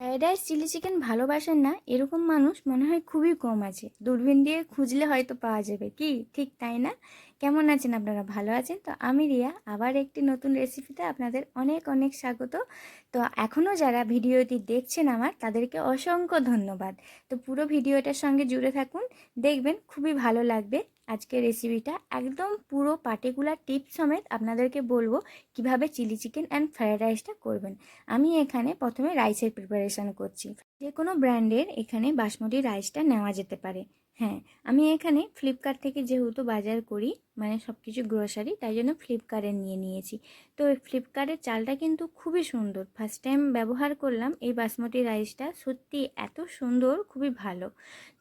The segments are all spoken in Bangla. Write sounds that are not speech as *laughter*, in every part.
ফ্রায়েড রাইস চিলি চিকেন ভালোবাসেন না, এরকম মানুষ মনে হয় খুবই কম আছে। দূরবীন দিয়ে খুঁজলে হয়তো পাওয়া যাবে। কি? ঠিক তাই না? কেমন আছেন আপনারা? ভালো আছেন? তো আমি রিয়া, আবার একটি নতুন রেসিপিতে আপনাদের অনেক অনেক স্বাগত। তো এখনও যারা ভিডিওটি দেখছেন আমার, তাদেরকে অসংখ্য ধন্যবাদ। তো পুরো ভিডিওটার সঙ্গে জুড়ে থাকুন, দেখবেন খুবই ভালো লাগবে। আজকের রেসিপিটা একদম পুরো পার্টিকুলার টিপ সমেত আপনাদেরকে বলব কীভাবে চিলি চিকেন অ্যান্ড ফ্রায়েড রাইসটা করবেন। আমি এখানে প্রথমে রাইসের প্রিপারেশান করছি। যে কোনো ব্র্যান্ডের এখানে বাসমতি রাইসটা নেওয়া যেতে পারে। হ্যাঁ আমি এখানে ফ্লিপকার্ট থেকে যেহেতু বাজার করি মানে সব কিছু গ্রোসারি তাই জন্য ফ্লিপকার্টে নিয়ে নিয়েছি। তো এই ফ্লিপকার্টের চালটা কিন্তু খুবই সুন্দর। ফার্স্ট টাইম ব্যবহার করলাম, এই বাসমতি রাইসটা সত্যি এত সুন্দর, খুবই ভালো।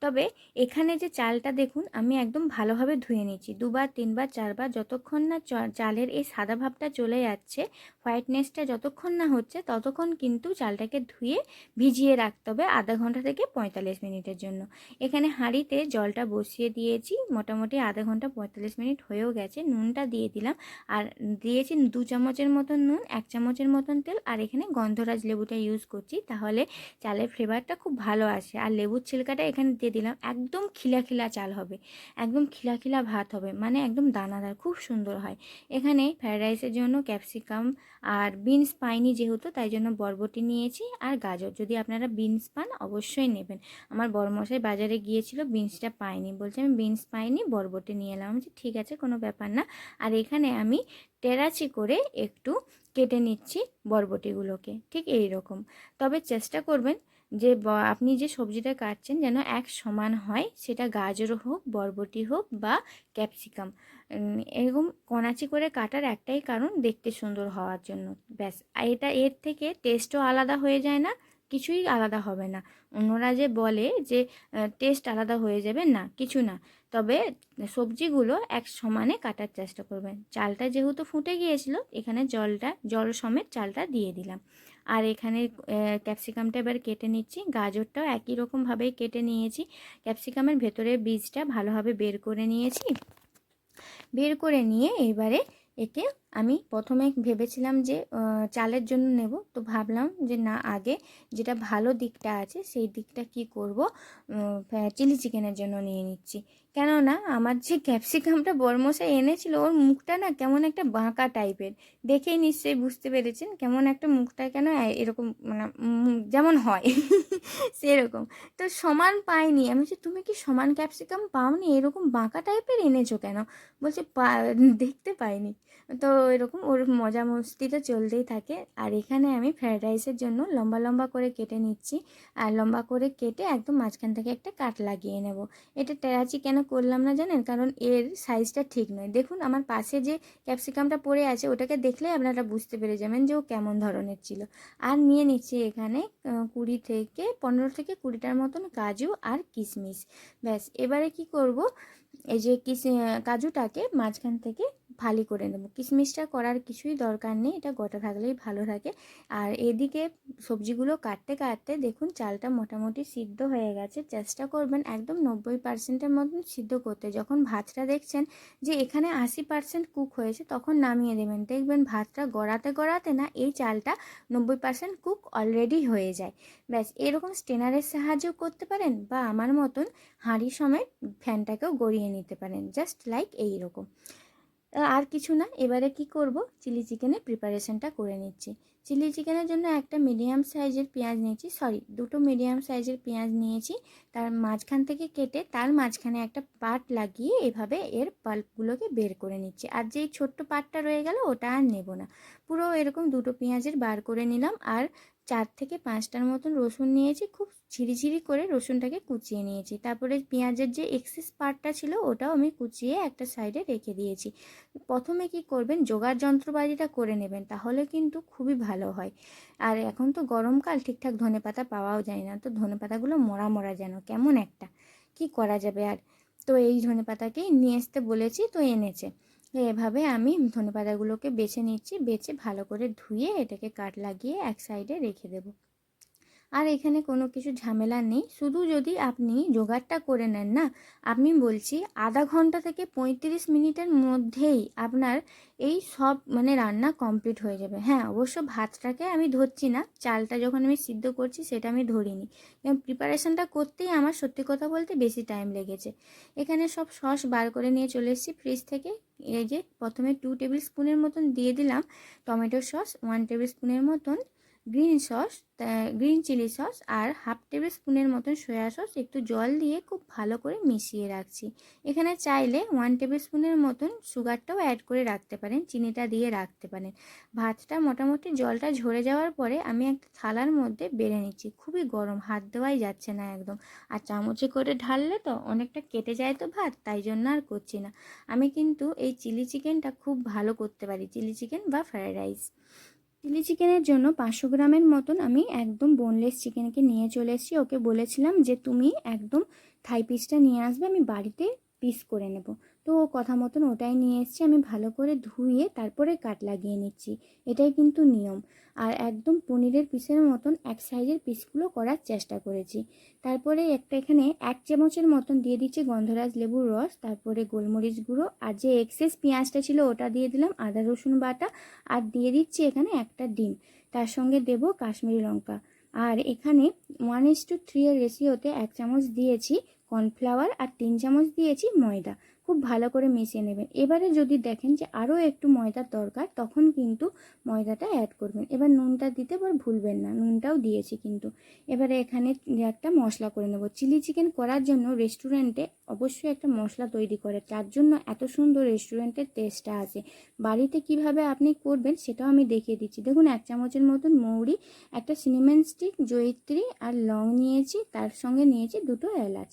তবে এখানে যে চালটা দেখুন, আমি একদম ভালোভাবে ধুয়ে নিচ্ছি দুবার, তিনবার, চারবার, যতক্ষণ না চালের এই সাদা ভাবটা চলে যাচ্ছে হোয়াইটনেসটা যতক্ষণ না হচ্ছে, ততক্ষণ কিন্তু চালটাকে ধুয়ে ভিজিয়ে রাখতে হবে আধা ঘণ্টা থেকে পঁয়তাল্লিশ মিনিটের জন্য। এখানে হাঁড়িতে জলটা বসিয়ে দিয়েছি, মোটামুটি আধা ঘণ্টা পঁয়তাল্লিশ মিনিট হয়েও গেছে, নুনটা দিয়ে দিলাম। আর দিয়েছি দু চামচের মতন নুন, এক চামচের মতন তেল, আর এখানে গন্ধরাজ লেবুটা ইউজ করছি। তাহলে চালের ফ্লেভারটা খুব ভালো আসে। আর লেবুর ছিলকাটা এখানে দিয়ে দিলাম, একদম খিলা খিলা চাল হবে। একদম খিলা খিলা ভাত হবে মানে একদম দানাদার, খুব সুন্দর হয়। এখানে ফ্রায়েড রাইসের জন্য ক্যাপসিকাম আর বিনস পাইনি যেহেতু, তাই জন্য বরবটি নিয়েছি আর গাজর। যদি আপনারা বিনস পান, অবশ্যই নেবেন। আমার বড়মশাই বাজারে গিয়েছিল বিনসটা পাইনি। বলছে, আমি বিনস পাইনি, বরবটি নিয়ে এলাম। ঠিক আছে কোনো ব্যাপার না। আর এখানে আমি টেরাচি করে একটু কেটে নিচ্ছি বরবটিগুলোকে, ঠিক এই রকম। তবে চেষ্টা করবেন যে আপনি যে সবজিটা কাটছেন যেন এক সমান হয়, সেটা গাজর হোক, বরবটি হোক বা ক্যাপসিকাম। এরকম কনাচি করে কাটার একটাই কারণ দেখতে সুন্দর হওয়ার জন্য। ব্যাস এটা এর থেকে টেস্টও আলাদা হয়ে যায় না। কিছুই আলাদা হবে না। অন্যরা যে বলে যে টেস্ট আলাদা হয়ে যাবে, না, কিছু না। তবে সবজিগুলো এক সমানে কাটার চেষ্টা করবেন। চালটা যেহেতু ফুটে গিয়েছিল, এখানে জলটা, জল সমেত চালটা দিয়ে দিলাম। আর এখানে ক্যাপসিকামটা এবার কেটে নিচ্ছি। গাজরটাও একই রকমভাবেই কেটে নিয়েছি। ক্যাপসিকামের ভেতরের বীজটা ভালোভাবে বের করে নিয়েছি। বের করে নিয়ে এবারে একে আমি প্রথমে ভেবেছিলাম যে চালের জন্য নেব। তো ভাবলাম যে, না, আগে যেটা ভালো দিকটা আছে, সেই দিকটা কি করব? চিলি চিকেনের জন্য নিয়ে নিচ্ছি। কেননা, আমার যে ক্যাপসিকামটা বরমশাই এনেছিল, ওর মুখটা না কেমন একটা বাঁকা টাইপের। দেখেই নিশ্চয়ই বুঝতে পেরেছেন, কেমন একটা মুখটা কেন এরকম মানে যেমন হয়, *laughs* সেরকম। তো সমান পাইনি। আমি বলছি, তুমি কি সমান ক্যাপসিকাম পাওনি? এরকম বাঁকা টাইপের এনেছো কেন? বলছে দেখতে পাইনি। তো এরকম ওর মজা মস্তিটা চলতেই থাকে। আর এখানে আমি ফ্রায়েড রাইসের জন্য লম্বা লম্বা করে কেটে নিচ্ছি। আর লম্বা করে কেটে একদম মাঝখান থেকে একটা কাট লাগিয়ে নেব। এটা টেরাচি কেন করলাম না জানেন? কারণ এর সাইজটা ঠিক নয়। দেখুন, আমার পাশে যে ক্যাপসিকামটা পড়ে আছে, ওটাকে দেখলে আপনারা বুঝতে পেরে যাবেন যে ও কেমন ধরনের ছিল। আর নিয়ে নিচ্ছি এখানে কুড়ি থেকে পনেরো থেকে কুড়িটার মতন কাজু আর কিশমিশ ব্যাস, এবারে কি করব? এই যে কিস, কাজুটাকে মাঝখান থেকে ফালি করে নেব। কিশমিশটা করার কিছুই দরকার নেই, এটা গোটা থাকলেই ভালো থাকে। আর এদিকে সবজিগুলো কাটতে কাটতে দেখুন চালটা মোটামুটি সিদ্ধ হয়ে গেছে। চেষ্টা করবেন একদম নব্বই পার্সেন্টের মতন সিদ্ধ করতে। যখন ভাতটা দেখছেন যে এখানে আশি পার্সেন্ট কুক হয়েছে, তখন নামিয়ে দেবেন। দেখবেন ভাতটা গড়াতে গড়াতে না এই চালটা নব্বই পার্সেন্ট কুক অলরেডি হয়ে যায়। ব্যাস, এরকম স্টেনারের সাহায্য করতে পারেন বা আমার মতন হাঁড়ি সময় ফ্যানটাকেও গড়িয়ে নিতে পারেন। জাস্ট লাইক এই রকম আর কিছু না, এবারে কি করব? চিলি চিকেনের প্রিপারেশনটা করে নিচ্ছি। চিলি চিকেনের জন্য একটা মিডিয়াম সাইজের পেঁয়াজ নিয়েছি, সরি, দুটো মিডিয়াম সাইজের পেঁয়াজ নিয়েছি। তার মাঝখান থেকে কেটে তার মাঝখানে একটা পাট লাগিয়ে এভাবে এর পাল্পগুলোকে বের করে নিচ্ছি। আর যেই ছোট্ট পাটটা রয়ে গেল, ওটা আর নেব না। পুরো এরকম দুটো পেঁয়াজের বার করে নিলাম। আর চার থেকে পাঁচটার মতন রসুন নিয়েছি, খুব ঝিরিঝিরি করে রসুনটাকে কুচিয়ে নিয়েছি। তারপরে পেঁয়াজের যে এক্সেস পার্টটা ছিল, ওটাও আমি কুচিয়ে একটা সাইডে রেখে দিয়েছি। প্রথমে কি করবেন, যোগার যন্ত্রবাজিটা করে নেবেন, তাহলে কিন্তু খুবই ভালো হয়। আর এখন তো গরমকাল, ঠিকঠাক ধনে পাতা পাওয়াও যায় না, তো ধনে পাতাগুলো মরা মরা যেন, কেমন একটা, কি করা যাবে আর? তো এই ধনে পাতাকেই নিয়ে আসতে বলেছি, তো এনেছে। এভাবে আমি ধনে পাতাগুলোকে বেছে নিচ্ছি, বেছে ভালো করে ধুয়ে এটাকে কাট লাগিয়ে এক সাইডে রেখে দেবো। আর এখানে কোনো কিছু ঝামেলা নেই। শুধু যদি আপনি জোগাড়টা করে নেন না, আমি বলছি আধা ঘণ্টা থেকে পঁয়ত্রিশ মিনিটের মধ্যেই আপনার এই সব মানে রান্না কমপ্লিট হয়ে যাবে। হ্যাঁ অবশ্য ভাতটাকে আমি ধরছি না, চালটা যখন আমি সিদ্ধ করছি সেটা আমি ধরিনি। কারণ প্রিপারেশনটা করতেই আমার সত্যি কথা বলতে বেশি টাইম লেগেছে। এখানে সব সস বার করে নিয়ে চলে এসেছি ফ্রিজ থেকে। এই যে প্রথমে টু টেবিল স্পুনের মতন দিয়ে দিলাম টমেটো সস ওয়ান টেবিল স্পুনের মতন green sauce green chilli sauce আর হাফ টেবিল স্পুনের মতন সয়া সস একটু জল দিয়ে খুব ভালো করে মিশিয়ে রাখছি। এখানে চাইলে ওয়ান টেবিল স্পুনের মতন সুগারটাও অ্যাড করে রাখতে পারেন, চিনিটা দিয়ে রাখতে পারেন। ভাতটা মোটামুটি জলটা ঝরে যাওয়ার পরে আমি একটা থালার মধ্যে বেড়ে নিচ্ছি, খুবই গরম, হাত দেওয়াই যাচ্ছে না একদম। আর চামচে করে ঢাললে তো অনেকটা কেটে যায় তো ভাত, তাই জন্য আর করছি না। আমি কিন্তু এই চিলি চিকেনটা খুব ভালো করতে পারি চিলি চিকেন বা ফ্রায়েড রাইস চিলি চিকেনের জন্য পাঁচশো গ্রামের মতন আমি একদম বোনলেস চিকেনকে নিয়ে চলে এসেছি। ওকে বলেছিলাম যে, তুমি একদম থাই পিসটা নিয়ে আসবে, আমি বাড়িতে পিস করে নেব। তো কথা মতন ওটাই নিয়ে এসেছি। আমি ভালো করে ধুয়ে তারপরে কাট লাগিয়ে নিচ্ছি। এটাই কিন্তু নিয়ম। আর একদম পনিরের পিসের মতন এক সাইজের পিসগুলো করার চেষ্টা করেছি। তারপরে একটা এখানে এক চামচের মতন দিয়ে দিচ্ছি গন্ধরাজ লেবুর রস, তারপরে গোলমরিচ গুঁড়ো, আর যে এক্সেস পেঁয়াজটা ছিল ওটা দিয়ে দিলাম আদা, রসুন বাটা, আর দিয়ে দিচ্ছি এখানে একটা ডিম। তার সঙ্গে দেব কাশ্মীরি লঙ্কা। আর এখানে ওয়ান ইস টু থ্রি এর রেশিওতে এক চামচ দিয়েছি কর্নফ্লাওয়ার আর তিন চামচ দিয়েছি ময়দা। খুব ভালো করে মিশিয়ে নেবেন। এবারে যদি দেখেন যে আরও একটু ময়দার দরকার, তখন কিন্তু ময়দাটা অ্যাড করবেন। এবার নুনটা দিতে এবার ভুলবেন না, নুনটাও দিয়েছি কিন্তু। এবারে এখানে একটা মশলা করে নেব। চিলি চিকেন করার জন্য রেস্টুরেন্টে অবশ্যই একটা মশলা তৈরি করে তার জন্য এত সুন্দর রেস্টুরেন্টের টেস্টটা আছে। বাড়িতে কীভাবে আপনি করবেন সেটাও আমি দেখিয়ে দিচ্ছি। দেখুন, এক চামচের মতন মৌরি, একটা সিনেমেন স্টিক জয়িত্রী আর লং নিয়েছি, তার সঙ্গে নিয়েছি দুটো এলাচ।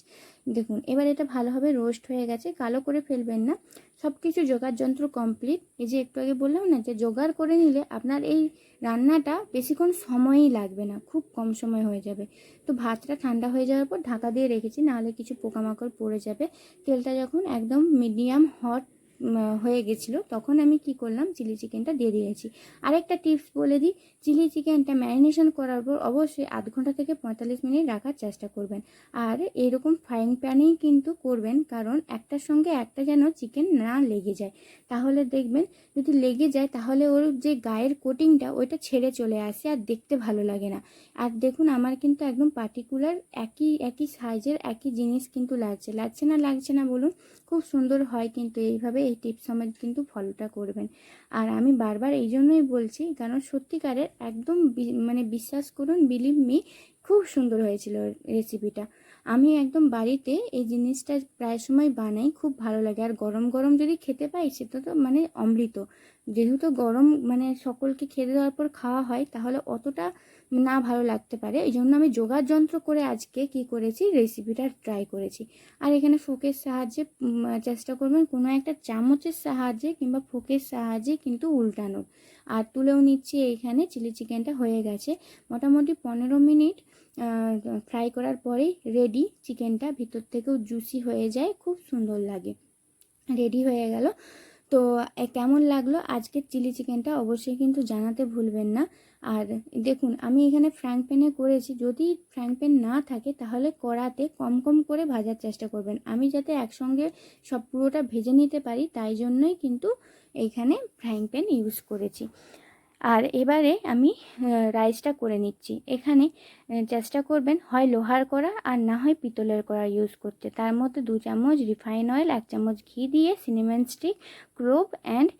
দেখুন, এবার এটা ভালোভাবে রোস্ট হয়ে গেছে, কালো করে ফেলবেন না। সব কিছু জোগাড় যন্ত্র কমপ্লিট এই যে একটু আগে বললাম না, যে জোগাড় করে নিলে আপনার এই রান্নাটা বেশিক্ষণ সময়ই লাগবে না, খুব কম সময় হয়ে যাবে। তো ভাতটা ঠান্ডা হয়ে যাওয়ার পর ঢাকা দিয়ে রেখেছি, নাহলে কিছু পোকামাকড় পড়ে যাবে। তেলটা যখন একদম মিডিয়াম হট হয়ে গেছিল, তখন আমি কি করলাম, চিলি চিকেনটা দিয়ে দিয়েছি। আরেকটা টিপস বলে দিই, চিলি চিকেনটা ম্যারিনেশন করার পর অবশ্যই আধ ঘণ্টা থেকে পঁয়তাল্লিশ মিনিট রাখার চেষ্টা করবেন। আর এরকম ফ্রাইং প্যানেই কিন্তু করবেন, কারণ একটার সঙ্গে একটা যেন চিকেন না লেগে যায়। তাহলে দেখবেন, যদি লেগে যায়, তাহলে ওর যে গায়ের কোটিংটা ওইটা ছেড়ে চলে আসে আর দেখতে ভালো লাগে না। আর দেখুন, আমার কিন্তু একদম পার্টিকুলার একই একই সাইজের একই জিনিস কিন্তু লাগছে। লাগছে না লাগছে না বলুন, খুব সুন্দর হয় কিন্তু এইভাবে এই টিপস সমেত কিন্তু ফলোটা করবেন। আর আমি বারবার এই জন্যই বলছি, কারণ সত্যিকারের একদম মানে বিশ্বাস করুন বিলিভ মি খুব সুন্দর হয়েছিল রেসিপিটা আমি একদম বাড়িতে এই জিনিসটা প্রায় সময় বানাই, খুব ভালো লাগে। আর গরম গরম যদি খেতে পাই, সেটা তো মানে অমৃত। যেহেতু গরম মানে সকলকে খেতে দেওয়ার পর খাওয়া হয়, তাহলে অতটা না ভালো লাগতে পারে। এই জন্য আমি যোগার যন্ত্র করে আজকে কি করেছি রেসিপিটা ট্রাই করেছি। আর এখানে ফোকের সাহায্যে চেষ্টা করবেন কোনো একটা চামচের সাহায্যে কিংবা ফোকের সাহায্যে কিন্তু উল্টানোর। আর তুলেও নিচ্ছি, এইখানে চিলি চিকেনটা হয়ে গেছে। মোটামুটি পনেরো মিনিট ফ্রাই করার পরেই রেডি চিকেনটা ভিতর থেকেও জুসি হয়ে যায়, খুব সুন্দর লাগে। রেডি হয়ে গেল। তো কেমন লাগল আজকের চিলি চিকেনটা অবশ্যই কিন্তু জানাতে ভুলবেন না। আর দেখুন, আমি এখানে ফ্র্যাঙ্ক প্যানে করেছি, যদি ফ্র্যাঙ্ক প্যান না থাকে, তাহলে কড়াতে কম কম করে ভাজার চেষ্টা করবেন। আমি যাতে একসঙ্গে সব পুরোটা ভেজে নিতে পারি, তাই জন্যই কিন্তু এইখানে ফ্রাইং প্যান ইউজ করেছি। আর এবারে আমি রাইসটা করে নিচ্ছি। এখানে চেষ্টা করবেন হয় লোহার কড়া আর না হয় পিতলের কড়া ইউজ করতে। তার মধ্যে দু চামচ রিফাইন অয়েল এক চামচ ঘি দিয়ে সিনেমেন স্টিক ক্রোভ অ্যান্ড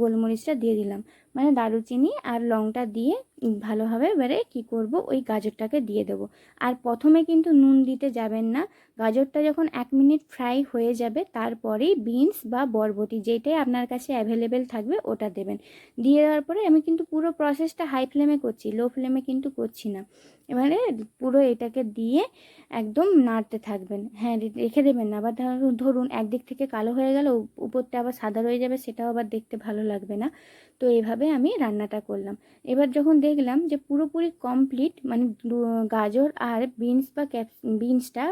গোলমরিচটা দিয়ে দিলাম। মানে দারুচিনি আর লংটা দিয়ে ভালোভাবে এবারে কি করব? ওই গাজরটাকে দিয়ে দেবো। আর প্রথমে কিন্তু নুন দিতে যাবেন না। গাজরটা যখন এক মিনিট ফ্রাই হয়ে যাবে, তারপরেই বিনস বা বরবটি যেটাই আপনার কাছে অ্যাভেলেবেল থাকবে, ওটা দেবেন। দিয়ে দেওয়ার পরে আমি কিন্তু পুরো প্রসেসটা হাই ফ্লেমে করছি লো ফ্লেমে কিন্তু করছি না। এবারে পুরো এটাকে দিয়ে একদম নাড়তে থাকবেন। হ্যাঁ রেখে দেবেন না। আবার ধরুন একদিক থেকে কালো হয়ে গেল উপরটা আবার সাদা রয়ে যাবে, সেটাও আবার দেখতে ভালো লাগবে না। তো এভাবে আমি রান্নাটা করলাম। এবার যখন দেখলাম যে পুরোপুরি কমপ্লিট মানে গাজর আর বিনস বা ক্যাপ বিনসটা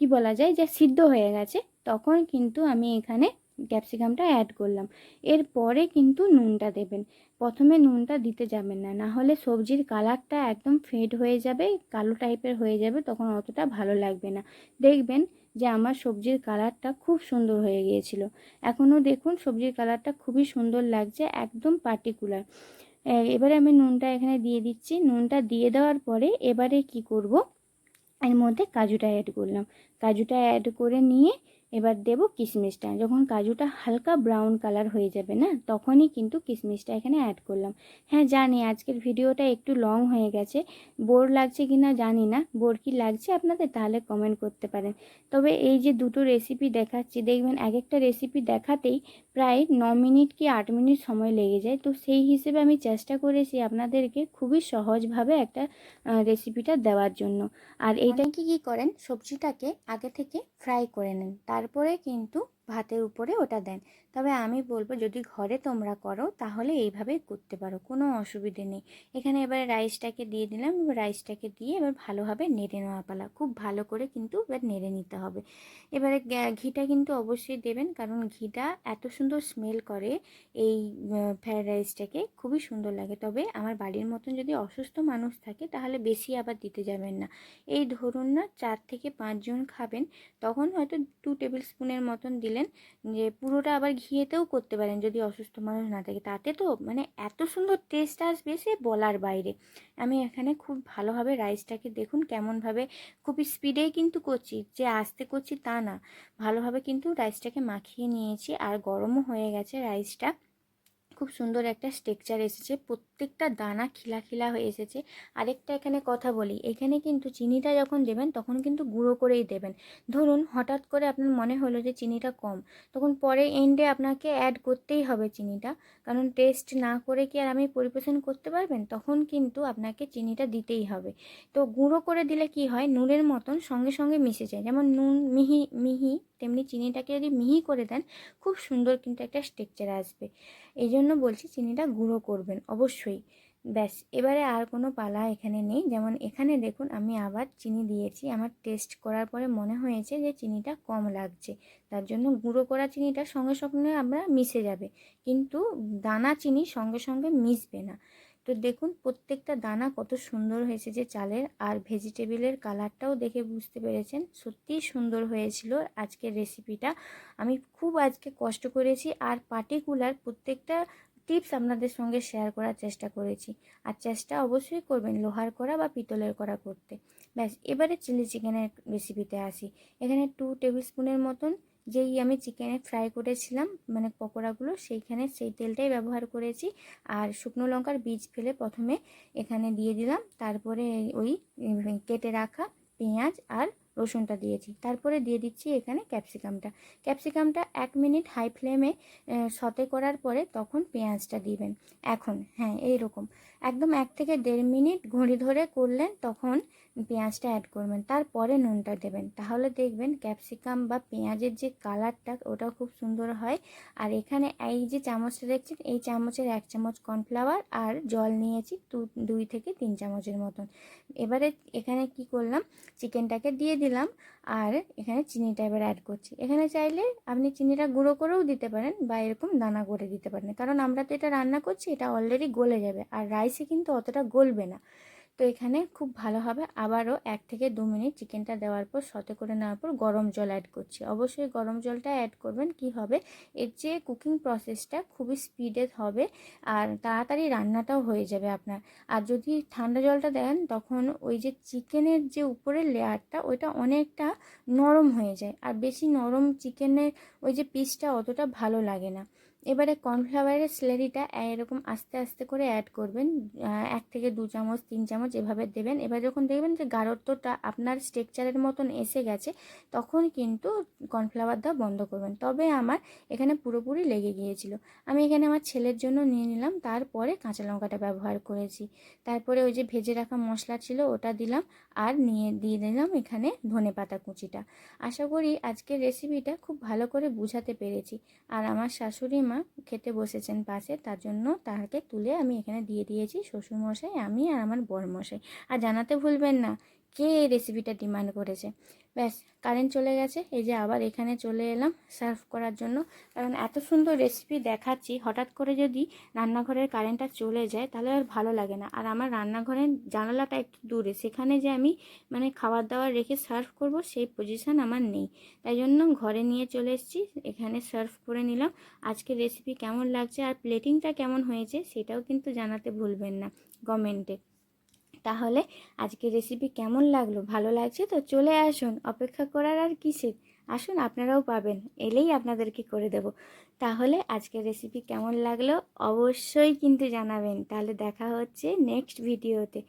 কি বলা যায় যে সিদ্ধ হয়ে গেছে, তখন কিন্তু আমি এখানে ক্যাপসিকামটা অ্যাড করলাম। এরপরে কিন্তু নুনটা দেবেন। প্রথমে নুনটা দিতে যাবেন না না হলে সবজির কালারটা একদম ফেড হয়ে যাবে, কালো টাইপের হয়ে যাবে, তখন অতটা ভালো লাগবে না। দেখবেন যে আমার সবজির কালারটা খুব সুন্দর হয়ে গিয়েছিল। এখনও দেখুন সবজির কালারটা খুবই সুন্দর লাগছে, একদম পার্টিকুলার এবারে আমি নুনটা এখানে দিয়ে দিচ্ছি। নুনটা দিয়ে দেওয়ার পরে এবারে কি করব? এর মধ্যে কাজুটা অ্যাড করলাম। কাজুটা অ্যাড করে নিয়ে এবার দেব কিশমিশটা যখন কাজুটা হালকা ব্রাউন কালার হয়ে যাবে না তখনই কিন্তু কিশমিশটা এখানে অ্যাড করলাম। হ্যাঁ জানি আজকের ভিডিওটা একটু লং হয়ে গেছে। বোর লাগছে কি না জানি না। বোর কি লাগছে আপনাদের তাহলে কমেন্ট করতে পারেন। তবে এই যে দুটো রেসিপি দেখাচ্ছি দেখবেন এক একটা রেসিপি দেখাতেই প্রায় ন মিনিট কি আট মিনিট সময় লেগে যায়। তো সেই হিসেবে আমি চেষ্টা করেছি আপনাদেরকে খুবই সহজভাবে একটা রেসিপিটা দেওয়ার জন্য। আর এইটা কি কী করেন? সবজিটাকে আগে থেকে ফ্রাই করে নেন। তারপরে কিন্তু ভাতের উপরে ওটা দেন। তবে আমি বলব যদি ঘরে তোমরা করো, তাহলে এইভাবে করতে পারো, কোনো অসুবিধে নেই। এখানে এবারে রাইসটাকে দিয়ে দিলাম, এবার রাইসটাকে দিয়ে এবার ভালোভাবে নেড়ে নেওয়া পালা। খুব ভালো করে কিন্তু এবার নেড়ে নিতে হবে। এবারে ঘিটা কিন্তু অবশ্যই দেবেন, কারণ ঘিটা এত সুন্দর স্মেল করে এই ফ্রায়েড রাইসটাকে খুবই সুন্দর লাগে। তবে আমার বাড়ির মতন যদি অসুস্থ মানুষ থাকে, তাহলে বেশি আবার দিতে যাবেন না। এই ধরুন না, চার থেকে পাঁচজন খাবেন, তখন হয়তো টু টেবিল স্পুনের মতন দিলেন, যে পুরোটা আবার ঘিয়েতেও করতে পারেন যদি অসুস্থ মানুষ না থাকে। তাতে তো মানে এত সুন্দর টেস্ট আসবে সে বলার বাইরে। আমি এখানে খুব ভালোভাবে রাইসটাকে দেখুন কেমনভাবে খুবই স্পিডেই কিন্তু করছি, যে আসতে করছি তা না। ভালোভাবে কিন্তু রাইসটাকে মাখিয়ে নিয়েছি আর গরমও হয়ে গেছে রাইসটা খুব সুন্দর একটা স্ট্রেকচার এসেছে। প্রত্যেকটা দানা খিলা খিলা হয়ে এসেছে। আরেকটা এখানে কথা বলি, এখানে কিন্তু চিনিটা যখন দেবেন তখন কিন্তু গুঁড়ো করেই দেবেন। ধরুন হঠাৎ করে আপনার মনে হলো যে চিনিটা কম, তখন পরে এন্ডে আপনাকে অ্যাড করতেই হবে চিনিটা। কারণ টেস্ট না করে কি আর আমি পরিবেশন করতে পারবেন? তখন কিন্তু আপনাকে চিনিটা দিতেই হবে। তো গুঁড়ো করে দিলে কি হয়? নুনের মতন সঙ্গে সঙ্গে মিশে যায়। যেমন নুন, মিহি মিহি তেমনি চিনিটাকে যদি মিহি করে দেন, খুব সুন্দর কিন্তু একটা স্ট্রেকচার আসবে। এই জন্য বলছি চিনিটা গুঁড়ো করবেন, অবশ্যই। ব্যাস, এবারে আর কোনো পালা এখানে নেই। যেমন এখানে দেখুন, আমি আবার চিনি দিয়েছি। আমার টেস্ট করার পরে মনে হয়েছে যে চিনিটা কম লাগছে। তার জন্য গুঁড়ো করা চিনিটা সঙ্গে সঙ্গে আমরা মিশে যাবে। কিন্তু দানা চিনি সঙ্গে সঙ্গে মিশবে না। তো দেখুন, প্রত্যেকটা দানা কত সুন্দর হয়েছে যে চালের, আর ভেজিটেবিলের কালারটাও দেখে বুঝতে পেরেছেন। সত্যিই সুন্দর হয়েছিল আজকের রেসিপিটা। আমি খুব আজকে কষ্ট করেছি, আর পার্টিকুলার প্রত্যেকটা টিপস আপনাদের সঙ্গে শেয়ার করার চেষ্টা করেছি। আর চেষ্টা অবশ্যই করবেন লোহার করা বা পিতলের করা করতে। ব্যাস, এবারে চিলি চিকেনের রেসিপিতে আসি। এখানে টু টেবিল স্পুনের মতন যেই আমি চিকেনে ফ্রাই করেছিলাম মানে পকোড়াগুলো, সেইখানে সেই তেলটাই ব্যবহার করেছি। আর শুকনো লঙ্কার বীজ ফেলে প্রথমে এখানে দিয়ে দিলাম। তারপরে ওই কেটে রাখা পেঁয়াজ আর রসুনটা দিয়েছি। তারপরে দিয়ে দিচ্ছি এখানে ক্যাপসিকামটা ক্যাপসিকামটা এক মিনিট হাই ফ্লেমে সতে করার পরে তখন পেঁয়াজটা দিবেন। এখন হ্যাঁ এই রকম একদম এক থেকে দেড় মিনিট ঘড়ি ধরে করলেন, তখন পেঁয়াজটা অ্যাড করবেন, তারপরে নুনটা দেবেন। তাহলে দেখবেন ক্যাপসিকাম বা পেঁয়াজের যে কালারটা ওটা খুব সুন্দর হয়। আর এখানে এই যে চামচটা দেখছেন, এই চামচের এক চামচ কর্নফ্লাওয়ার আর জল নিয়েছি দুই থেকে তিন চামচের মতন। এবারে এখানে কি করলাম চিকেনটাকে দিয়ে দিলাম আর এখানে চিনিটা এবার অ্যাড করছি। এখানে চাইলে আপনি চিনিটা গুঁড়ো করেও দিতে পারেন বা এরকম দানা করে দিতে পারেন। কারণ আমরা তো এটা রান্না করছি, এটা অলরেডি গলে যাবে। আর রাইসে কিন্তু অতটা গলবে না। তো এখানে খুব ভালোভাবে আবারও এক থেকে দু মিনিট চিকেনটা দেওয়ার পর সতে করে নেওয়ার পর গরম জল অ্যাড করছি। অবশ্যই গরম জলটা অ্যাড করবেন, কি হবে? এর যে কুকিং প্রসেসটা খুবই স্পিডে হবে আর তাড়াতাড়ি রান্নাটাও হয়ে যাবে আপনার। আর যদি ঠান্ডা জলটা দেন, তখন ওই যে চিকেনের যে উপরের লেয়ারটা, ওইটা অনেকটা নরম হয়ে যায়। আর বেশি নরম চিকেনের ওই যে পিসটা অতটা ভালো লাগে না। এবারে কর্নফ্লাওয়ারের স্লেরিটা এরকম আস্তে আস্তে করে অ্যাড করবেন এক থেকে দু চামচ, তিন চামচ এভাবে দেবেন। এবার যখন দেখবেন যে গাঢ়ত্বটা আপনার স্ট্রেকচারের মতন এসে গেছে, তখন কিন্তু কর্নফ্লাওয়ার দেওয়া বন্ধ করবেন। তবে আমার এখানে পুরোপুরি লেগে গিয়েছিল। আমি এখানে আমার ছেলের জন্য নিয়ে নিলাম, তারপরে কাঁচা লঙ্কাটা ব্যবহার করেছি। তারপরে ওই যে ভেজে রাখা মশলা ছিল, ওটা দিলাম আর নিয়ে, দিয়ে দিলাম এখানে ধনে পাতা কুচিটা। আশা করি আজকের রেসিপিটা খুব ভালো করে বুঝাতে পেরেছি। আর আমার শাশুড়ি মা খেতে বসেছেন পাশে, তার জন্য তাহাকে তুলে আমি এখানে দিয়ে দিয়েছি শ্বশুরমশাই, আমি আর আমার বরমশাই। আর জানাতে ভুলবেন না, কে রেসিপিটা ডিমান্ড করেছে? ব্যাস কারেন্ট চলে গেছে। এই যে আবার এখানে চলে এলাম সার্ভ করার জন্য। কারণ এত সুন্দর রেসিপি দেখাচ্ছি, হঠাৎ করে যদি রান্নাঘরের কারেন্টটা চলে যায়, তাহলে আর ভালো লাগে না। আর আমার রান্নাঘরের জানালাটা একটু দূরে, সেখানে যে আমি মানে খাবার দাবার রেখে সার্ভ করব, সেই পজিশান আমার নেই। তাই জন্য ঘরে নিয়ে চলে এসেছি, এখানে সার্ভ করে নিলাম। আজকে রেসিপি কেমন লাগছে আর প্লেটিংটা কেমন হয়েছে, সেটাও কিন্তু জানাতে ভুলবেন না। কমেন্টে তাহলে আজকে রেসিপি কেমন লাগল? ভালো লাগছে তো চলে আসুন, অপেক্ষা করার আর কিসের? আসুন আপনারাও পাবেন, এলেই আপনাদেরকে করে দেব। তাহলে আজকে রেসিপি কেমন লাগল? অবশ্যই কিন্তু জানাবেন। তাহলে দেখা হচ্ছে নেক্সট ভিডিওতে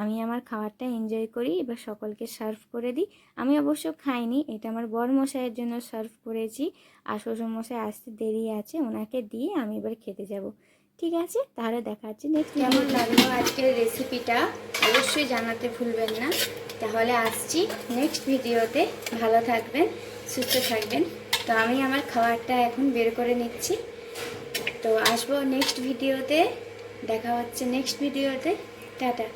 আমি আমার খাবারটা এনজয় করি, এবার সকলকে সার্ভ করে দিই। আমি অবশ্য খাইনি, এটা আমার বর মশাইয়ের জন্য সার্ভ করেছি। আর শ্বশুর মশাই আসতে দেরি আছে, ওনাকে দিয়ে আমি এবার খেতে যাব। ঠিক আছে? তাহলে দেখা যাচ্ছে নেক্সট কেমন লাগল আজকের রেসিপিটা অবশ্যই জানাতে ভুলবেন না। তাহলে আসছি নেক্সট ভিডিওতে ভালো থাকবেন সুস্থ থাকবেন। তো আমি আমার খাবারটা এখন বের করে নিচ্ছি। তো আসব নেক্সট ভিডিওতে দেখা হচ্ছে নেক্সট ভিডিওতে টাটা।